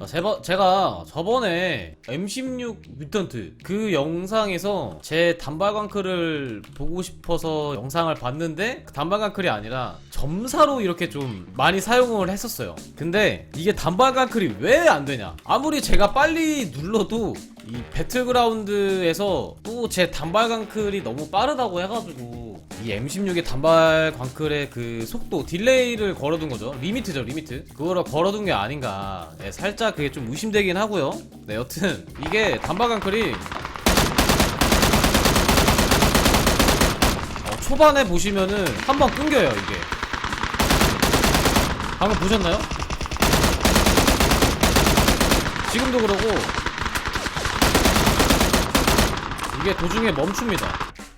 아, 제바, 제가 저번에 M16 뮤턴트 그 영상에서 제 단발광클을 보고 싶어서 영상을 봤는데 그 단발광클이 아니라 점사로 이렇게 좀 많이 사용을 했었어요. 근데 이게 단발광클이 왜 안 되냐? 아무리 제가 빨리 눌러도 이 배틀그라운드에서 또 제 단발광클이 너무 빠르다고 해가지고 이 M16의 단발 광클의 그 속도 딜레이를 걸어둔 거죠. 리미트죠 리미트. 그거를 걸어둔 게 아닌가. 네, 살짝 그게 좀 의심되긴 하고요. 네 여튼 이게 단발 광클이 어, 초반에 보시면은 한번 끊겨요 이게. 방금 보셨나요? 지금도 그러고 이게 도중에 멈춥니다.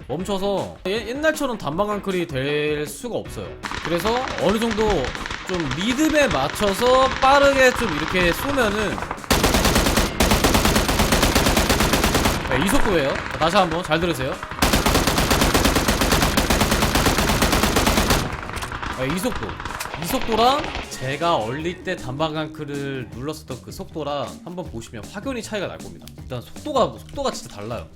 멈춰서 예- 옛날처럼 단방강클이 될 수가 없어요. 그래서 어느 정도 좀 리듬에 맞춰서 빠르게 좀 이렇게 쏘면은 네, 이 속도예요. 다시 한번 잘 들으세요. 네, 이 속도. 이 속도랑 제가 얼릴 때 단방강클을 눌렀었던 그 속도랑 한번 보시면 확연히 차이가 날 겁니다. 일단 속도가 속도가 진짜 달라요.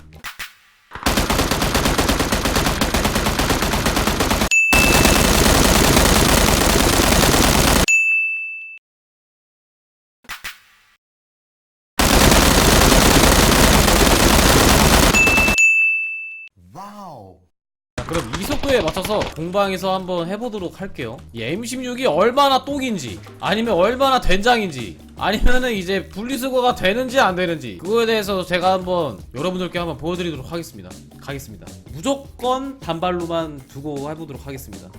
자, 속도에 맞춰서 공방에서 한번 해보도록 할게요. 이 M16이 얼마나 똑인지, 아니면 얼마나 된장인지, 아니면은 이제 분리수거가 되는지 안 되는지, 그거에 대해서 제가 한번 여러분들께 한번 보여드리도록 하겠습니다. 가겠습니다. 무조건 단발로만 두고 해보도록 하겠습니다.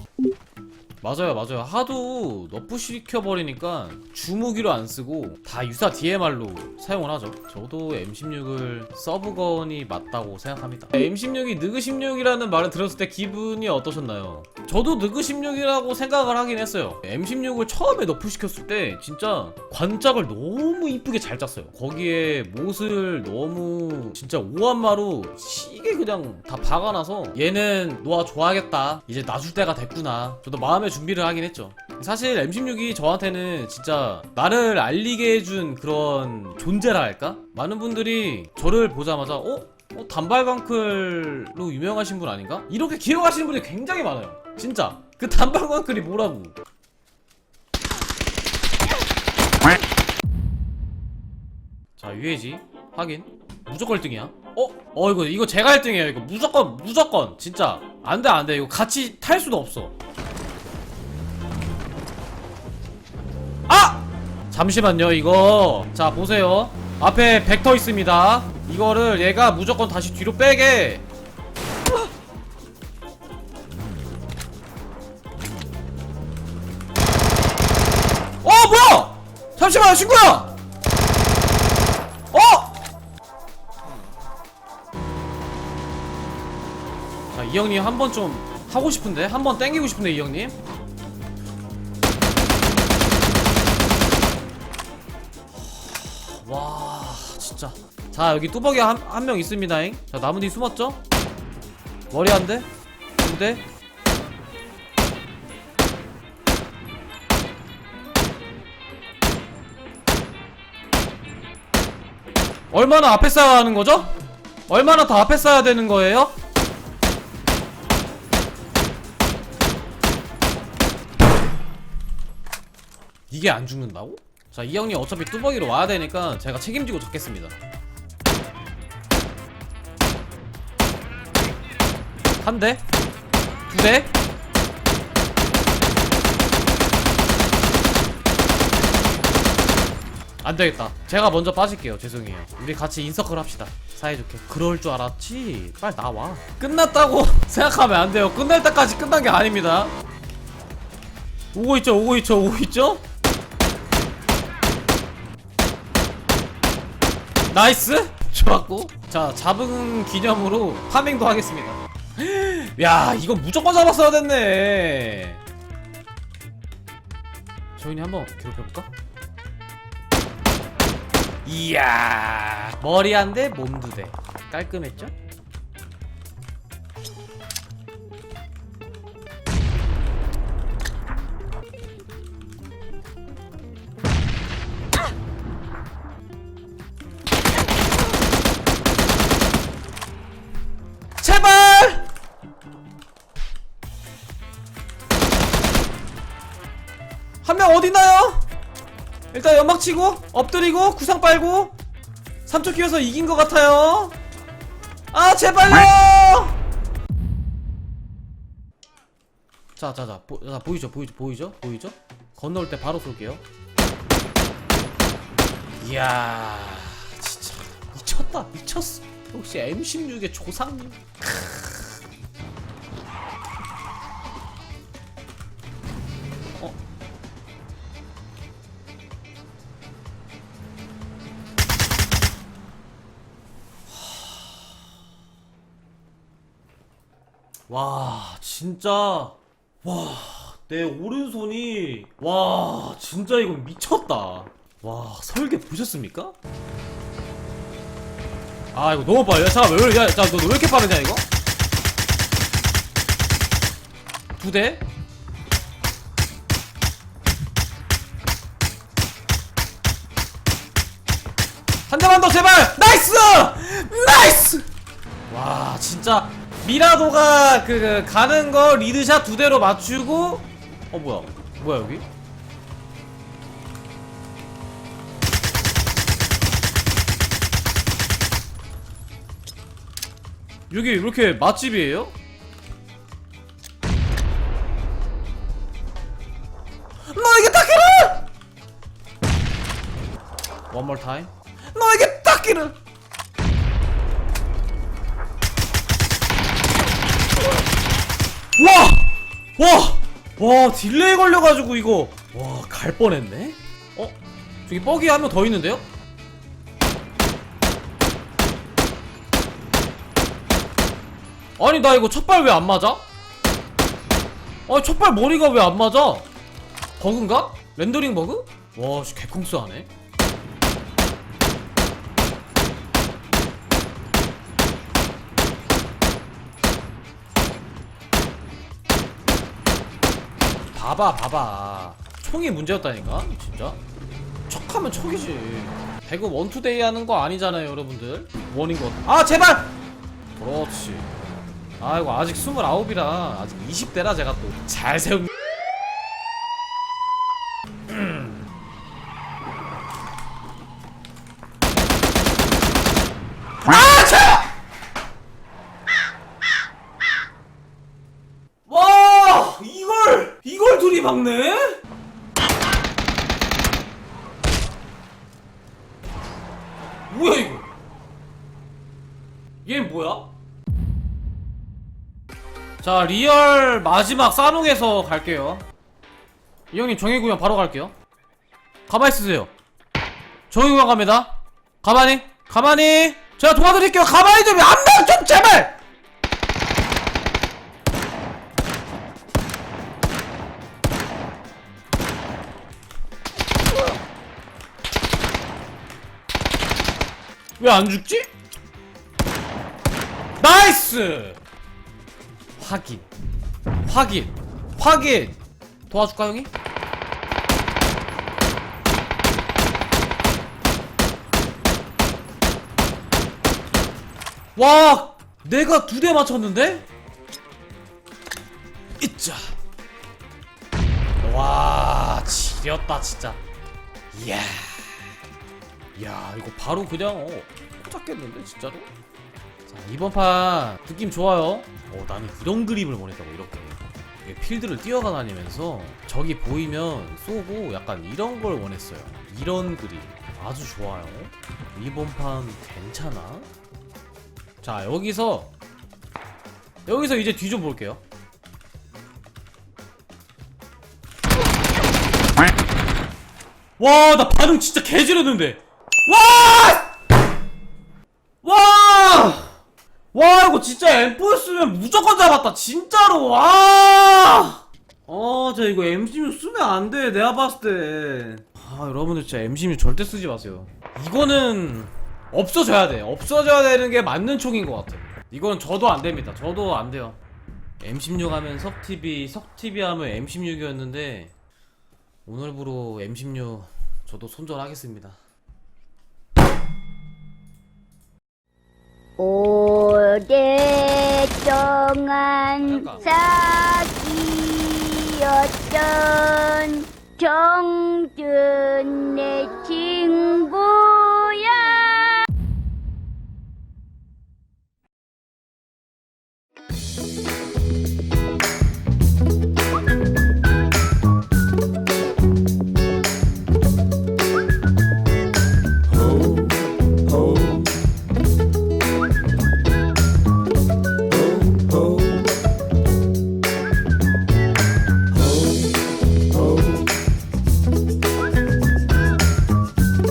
맞아요, 맞아요. 하도 너프 시켜버리니까 주무기로 안 쓰고 다 유사 DMR로 사용을 하죠. 저도 M16을 서브건이 맞다고 생각합니다. M16이 느그 16이라는 말을 들었을 때 기분이 어떠셨나요? 저도 느그 16이라고 생각을 하긴 했어요. M16을 처음에 너프 시켰을 때 진짜 관짝을 너무 이쁘게 잘 짰어요. 거기에 못을 너무 진짜 오한마로 시게 그냥 다 박아놔서 얘는 노아 좋아하겠다. 이제 놔줄 때가 됐구나. 저도 마음의 준비를 하긴 했죠. 사실 M16이 저한테는 진짜 나를 알리게 해준 그런 존재라 할까? 많은 분들이 저를 보자마자 어? 어 단발광클로 유명하신 분 아닌가? 이렇게 기억하시는 분이 굉장히 많아요. 진짜. 그 단발광 클이 뭐라고? 자 유해지. 확인. 무조건 1등이야. 어? 어 이거 이거 제가 1등이에요. 이거 무조건 무조건. 진짜. 안돼 안돼. 이거 같이 탈 수도 없어. 아! 잠시만요 이거. 자 보세요. 앞에 벡터 있습니다. 이거를 얘가 무조건 다시 뒤로 빼게 잠시만 친구야 어! 자, 이 형님 한 번 좀 하고 싶은데? 한 번 땡기고 싶은데, 이 형님? 와, 진짜. 자, 여기 뚜벅이 한 명 있습니다잉. 자, 나무 뒤 숨었죠? 머리 한 대? 두 대? 얼마나 앞에 쌓아야 하는 거죠? 얼마나 더 앞에 쌓아야 되는 거예요? 이게 안 죽는다고? 자, 이 형님 어차피 뚜벅이로 와야 되니까 제가 책임지고 잡겠습니다. 한 대? 두 대? 안 되겠다. 제가 먼저 빠질게요. 죄송해요. 우리 같이 인서클 합시다. 사이좋게. 그럴 줄 알았지. 빨리 나와. 끝났다고 생각하면 안 돼요. 끝날 때까지 끝난 게 아닙니다. 오고 있죠, 오고 있죠, 오고 있죠? 나이스! 좋았고. 자, 잡은 기념으로 파밍도 하겠습니다. 야, 이거 무조건 잡았어야 됐네. 조인이 한번 괴롭혀볼까? 이야 머리 한 대, 몸 두 대. 깔끔했죠? 어디나요? 일단 연막 치고 엎드리고 구상 빨고 3초 끼워서 이긴 것 같아요. 아 제발요! 자자자 보, 자, 보이죠? 보이죠? 보이죠? 보이죠? 건너올 때 바로 쏠게요. 이야 진짜. 미쳤다. 미쳤어. 역시 M16의 조상님 와 진짜 와 내 오른손이 와 진짜 이건 미쳤다 와 설계 보셨습니까? 아 이거 너무 빨라 야 잠깐만 왜, 야, 자, 너, 너 왜 이렇게 빠르냐 이거? 두 대? 한 대만 더 제발! 나이스! 나이스! 와 진짜 미라도가 그, 그 가는 거 리드샷 두 대로 맞추고 어 뭐야 뭐야 여기? 여기 이렇게 맛집이에요? 너에게 닦기를! One more. 너에게 닦기를! 와! 와! 와 딜레이 걸려가지고 이거 와 갈 뻔했네? 어? 저기 뻐기 한 명 더 있는데요? 아니 나 이거 첫발 왜 안 맞아? 아니 첫발 머리가 왜 안 맞아? 버그인가? 렌더링 버그? 와 씨, 개콩스 하네 봐봐 봐봐. 총이 문제였다니까? 진짜? 척하면 척이지. 배그 원투데이 하는 거 아니잖아요 여러분들. 원인 거아 제발! 그렇지. 아이고 아직 29이라 아직 20대라 제가 또. 잘 세운 아! 차! 와 이걸 이걸 둘이 막네? 뭐야 이거 얘 뭐야? 자 리얼 마지막 싸농에서 갈게요. 이 형님 정의구현 바로 갈게요. 가만히 있으세요. 정의구현 갑니다. 가만히 가만히. 제가 도와드릴게요. 가만히 좀한명좀 제발! 왜 안 죽지? 나이스! 확인 확인 확인 도와줄까 형이? 와 내가 두 대 맞췄는데? 이자 와 지렸다 진짜 이야 야 이거 바로 그냥 어 꽂았겠는데 진짜로? 자 이번 판 느낌 좋아요. 어 나는 이런 그림을 원했다고 이렇게. 필드를 뛰어다니면서 적이 보이면 쏘고 약간 이런 걸 원했어요. 이런 그림 아주 좋아요. 이번 판 괜찮아? 자 여기서 여기서 이제 뒤 좀 볼게요. 와 나 반응 진짜 개지렸는데. 와! 와! 와 이거 진짜 M4였으면 무조건 잡았다 진짜로 와! 어, 저 이거 M16 쓰면 안 돼. 내가 봤을 때. 아, 여러분들 진짜 M16 절대 쓰지 마세요. 이거는 없어져야 돼. 없어져야 되는 게 맞는 총인 것 같아. 이거는 저도 안 됩니다. 저도 안 돼요. M16 하면 석TV, 석TV 하면 M16이었는데 오늘부로 M16 저도 손절하겠습니다. 오 랫동안 잠깐. 사귀었던 정준